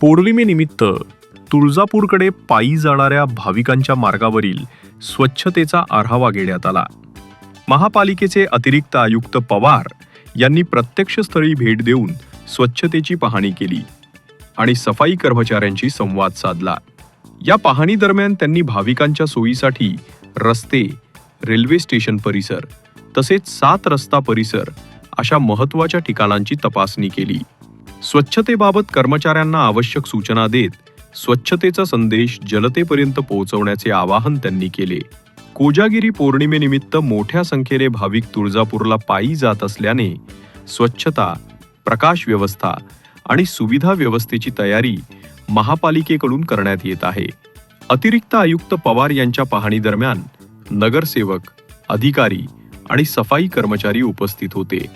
पौर्णिमेनिमित्त तुळजापूरकडे पायी जाणाऱ्या भाविकांच्या मार्गावरील स्वच्छतेचा आढावा घेण्यात आला. महापालिकेचे अतिरिक्त आयुक्त पवार यांनी प्रत्यक्ष स्थळी भेट देऊन स्वच्छतेची पाहणी केली आणि सफाई कर्मचाऱ्यांशी संवाद साधला. या पाहणी दरम्यान त्यांनी भाविकांच्या सोयीसाठी रस्ते रेल्वे स्टेशन परिसर तसेच सात रस्ता परिसर अशा महत्त्वाच्या ठिकाणांची तपासणी केली. स्वच्छतेबाबत कर्मचाऱ्यांना आवश्यक सूचना देत स्वच्छतेचा संदेश जनतेपर्यंत पोहोचवण्याचे आवाहन त्यांनी केले. कोजागिरी पौर्णिमेनिमित्त मोठ्या संख्येने भाविक तुळजापूरला पायी जात असल्याने स्वच्छता प्रकाश व्यवस्था आणि सुविधा व्यवस्थेची तयारी महापालिकेकडून करण्यात येत आहे. अतिरिक्त आयुक्त पवार यांच्या पाहणीदरम्यान नगरसेवक अधिकारी आणि सफाई कर्मचारी उपस्थित होते.